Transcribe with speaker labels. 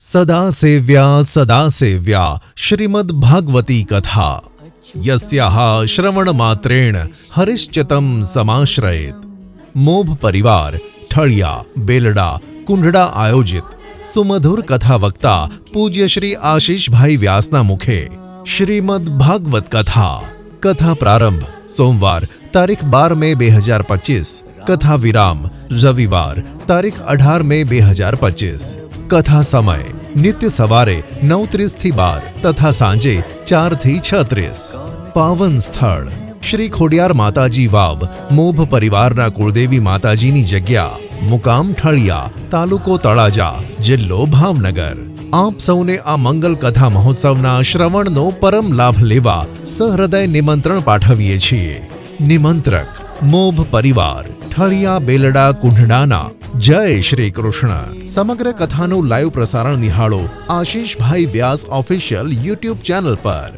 Speaker 1: सदा सेव्या सदा सेव्या श्रीमद्भागवती कथा। यस्याः हरिश्चित हरिश्चितं समाश्रयेत्। मोभ परिवार, ठळिया, बेलडा, कुंढडा आयोजित। सुमधुर कथा वक्ता पूज्य श्री आशीष भाई व्यासना मुखे श्रीमद्भागवत कथा। कथा प्रारंभ। કથા પ્રારંભ સોમવાર તારીખ બાર મે બે હજાર પચીસ કથા વિરામ રવિવાર તારીખ અઢાર મે બે હજાર પચીસ કથા સમય નિત્ય સવારે નવ ત્રીસથી બાર તથા સાંજે ચારથી છત્રીસ પાવન સ્થળ શ્રી ખોડિયાર માતાજી વાવ મોભ પરિવારના કુળદેવી માતાજીની જગ્યા મુકામ ઠળિયા તાલુકો તળાજા જિલ્લો ભાવનગર આપ સૌને આ મંગલ કથા મહોત્સવના શ્રવણનો પરમ લાભ લેવા સહૃદય નિમંત્રણ પાઠવીએ છીએ. નિમંત્રક, મોભ પરિવાર, ઠળિયા બેલડા કુંઢડાના જય શ્રી કૃષ્ણ. સમગ્ર કથાનું લાઈવ પ્રસારણ નિહાળો Ashishbhai Vyas official YouTube channel પર.